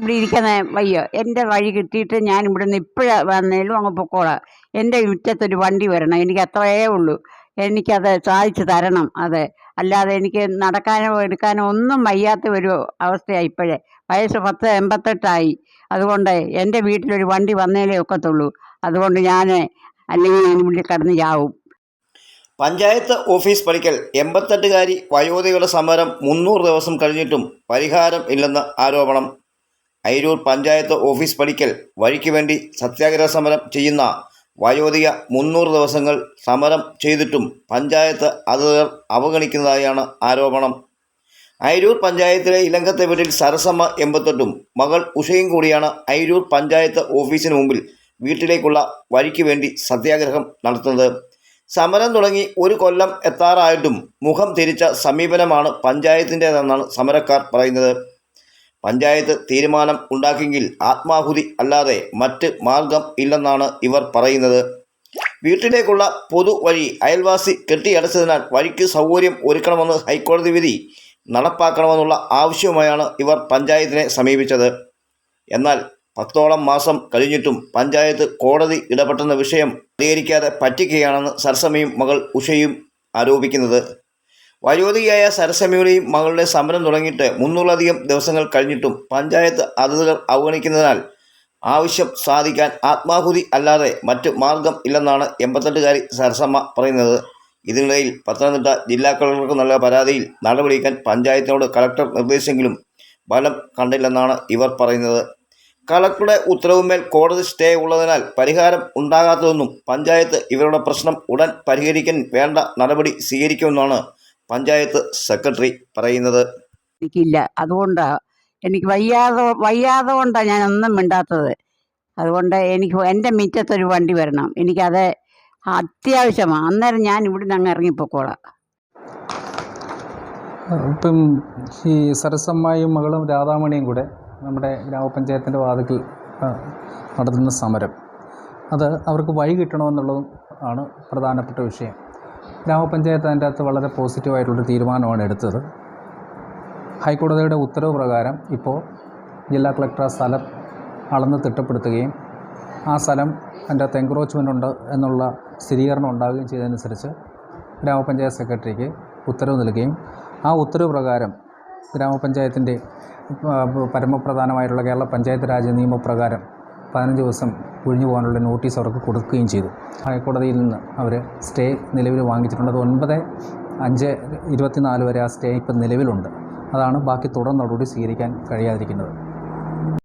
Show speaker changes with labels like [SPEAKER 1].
[SPEAKER 1] ഇവിടെ ഇരിക്കുന്ന വയ്യ. എന്റെ വഴി കിട്ടിയിട്ട് ഞാൻ ഇവിടെ നിന്ന് ഇപ്പോഴേ വന്നേലും അങ്ങ് പൊക്കോളാം. എന്റെ മുറ്റത്തൊരു വണ്ടി വരണം. എനിക്ക് അത്രയേ ഉള്ളൂ. എനിക്കത് സാധിച്ചു തരണം അതെ. അല്ലാതെ എനിക്ക് നടക്കാനോ എടുക്കാനോ ഒന്നും വയ്യാത്ത ഒരു അവസ്ഥയാണ് ഇപ്പോഴേ. വയസ്സ് പത്ത് എൺപത്തെട്ടായി. അതുകൊണ്ട് എന്റെ വീട്ടിലൊരു വണ്ടി വന്നേലേ ഒക്കത്തുള്ളൂ. അതുകൊണ്ട് ഞാൻ അല്ലെങ്കിൽ ഞാൻ ഇവിടെ കിടന്ന് ചാവും.
[SPEAKER 2] പഞ്ചായത്ത് ഓഫീസ് പടിക്കൽ എൺപത്തെട്ടുകാരി വയോധികളുടെ സമരം മുന്നൂറ് ദിവസം കഴിഞ്ഞിട്ടും പരിഹാരം ഇല്ലെന്ന് ആരോപണം അയിരൂർ പഞ്ചായത്ത് ഓഫീസ് പടിക്കൽ വഴിക്ക് വേണ്ടി സത്യാഗ്രഹ സമരം ചെയ്യുന്ന വയോധിക മുന്നൂറ് ദിവസങ്ങൾ സമരം ചെയ്തിട്ടും പഞ്ചായത്ത് അധികൃതർ അവഗണിക്കുന്നതായാണ് ആരോപണം. അയിരൂർ പഞ്ചായത്തിലെ ഇലങ്കത്തെ വീട്ടിൽ സരസമ്മ എൺപത്തെട്ടും മകൾ ഉഷയും കൂടിയാണ് അയിരൂർ പഞ്ചായത്ത് ഓഫീസിന് മുമ്പിൽ വീട്ടിലേക്കുള്ള വഴിക്ക് വേണ്ടി സത്യാഗ്രഹം നടത്തുന്നത്. സമരം തുടങ്ങി ഒരു കൊല്ലം എത്താറായിട്ടും മുഖം തിരിച്ച സമീപനമാണ് പഞ്ചായത്തിന്റേതെന്നാണ് സമരക്കാർ പറയുന്നത്. പഞ്ചായത്ത് തീരുമാനം ഉണ്ടാക്കിയെങ്കിൽ ആത്മാഹുതി അല്ലാതെ മറ്റ് മാർഗം ഇല്ലെന്നാണ് ഇവർ പറയുന്നത്. വീട്ടിലേക്കുള്ള പൊതുവഴി അയൽവാസി കെട്ടിയടച്ചതിനാൽ വഴിക്ക് സൗകര്യം ഒരുക്കണമെന്ന് ഹൈക്കോടതി വിധി നടപ്പാക്കണമെന്നുള്ള ആവശ്യവുമായാണ് ഇവർ പഞ്ചായത്തിനെ സമീപിച്ചത്. എന്നാൽ പത്തോളം മാസം കഴിഞ്ഞിട്ടും പഞ്ചായത്ത് കോടതി ഇടപെട്ടെന്ന വിഷയം പരിഹരിക്കാതെ പറ്റിക്കുകയാണെന്ന് സർസമയും മകൾ ഉഷയും ആരോപിക്കുന്നത്. വയോധികയായ സരസമ്മയുടെയും മകളുടെ സമരം തുടങ്ങിയിട്ട് മുന്നൂറിലധികം ദിവസങ്ങൾ കഴിഞ്ഞിട്ടും പഞ്ചായത്ത് അതിഥികൾ അവഗണിക്കുന്നതിനാൽ ആവശ്യം സാധിക്കാൻ ആത്മാഹുതി അല്ലാതെ മറ്റു മാർഗം ഇല്ലെന്നാണ് എൺപത്തെട്ടുകാരി സരസമ്മ പറയുന്നത്. ഇതിനിടയിൽ പത്തനംതിട്ട ജില്ലാ കളക്ടർക്ക് നൽകിയ പരാതിയിൽ നടപടിയെടുക്കാൻ പഞ്ചായത്തിനോട് കളക്ടർ നിർദ്ദേശിച്ചെങ്കിലും ഫലം കണ്ടില്ലെന്നാണ് ഇവർ പറയുന്നത്. കളക്ടറുടെ ഉത്തരവുമേൽ കോടതി സ്റ്റേ ഉള്ളതിനാൽ പരിഹാരം ഉണ്ടാകാത്തതെന്നും പഞ്ചായത്ത് ഇവരുടെ പ്രശ്നം ഉടൻ പരിഹരിക്കാൻ വേണ്ട നടപടി സ്വീകരിക്കുമെന്നാണ് പഞ്ചായത്ത് സെക്രട്ടറി പറയുന്നത്.
[SPEAKER 1] എനിക്കില്ല. അതുകൊണ്ടാണ് എനിക്ക് വയ്യാതെ വയ്യാതെ കൊണ്ടാണ് ഞാൻ ഒന്നും മിണ്ടാത്തത്. അതുകൊണ്ട് എനിക്ക് എന്റെ മിറ്റത്തൊരു വണ്ടി വരണം. എനിക്കത് അത്യാവശ്യമാണ് അന്നേരം ഞാൻ ഇവിടുന്ന് അങ്ങ് ഇറങ്ങിപ്പോക്കോളാം.
[SPEAKER 3] ഇപ്പം ഈ സരസമ്മയും മകളും രാധാമണിയും കൂടെ നമ്മുടെ ഗ്രാമപഞ്ചായത്തിന്റെ വാതിക്കൽ ആ, നടത്തുന്ന സമരം. അത് അവർക്ക് വഴി കിട്ടണമെന്നുള്ളതും ആണ് പ്രധാനപ്പെട്ട വിഷയം. ഗ്രാമപഞ്ചായത്ത് അതിന്റെ അകത്ത് വളരെ പോസിറ്റീവായിട്ടുള്ള തീരുമാനമാണ് എടുത്തത്. ഹൈക്കോടതിയുടെ ഉത്തരവ് പ്രകാരം ഇപ്പോൾ ജില്ലാ കളക്ടർ ആ സ്ഥലം അളന്ന് തിട്ടപ്പെടുത്തുകയും ആ സ്ഥലം അതിന്റെ അകത്ത് എൻക്രോച്ച്മെന്റ് ഉണ്ട് എന്നുള്ള സ്ഥിരീകരണം ഉണ്ടാവുകയും ചെയ്തതനുസരിച്ച് ഗ്രാമപഞ്ചായത്ത് സെക്രട്ടറിക്ക് ഉത്തരവ് നൽകുകയും ആ ഉത്തരവ് പ്രകാരം ഗ്രാമപഞ്ചായത്തിന്റെ പരമപ്രധാനമായിട്ടുള്ള കേരള പഞ്ചായത്ത് രാജ് നിയമപ്രകാരം പതിനഞ്ച് ദിവസം ഒഴിഞ്ഞു പോകാനുള്ള നോട്ടീസ് അവർക്ക് കൊടുക്കുകയും ചെയ്തു. ഹൈക്കോടതിയിൽ നിന്ന് അവർ സ്റ്റേ നിലവിൽ വാങ്ങിച്ചിട്ടുണ്ട്. അത് ഒൻപത് അഞ്ച് ഇരുപത്തിനാല് വരെ ആ സ്റ്റേ ഇപ്പം നിലവിലുണ്ട്. അതാണ് ബാക്കി തുടർ നടപടി സ്വീകരിക്കാൻ കഴിയാതിരിക്കുന്നത്.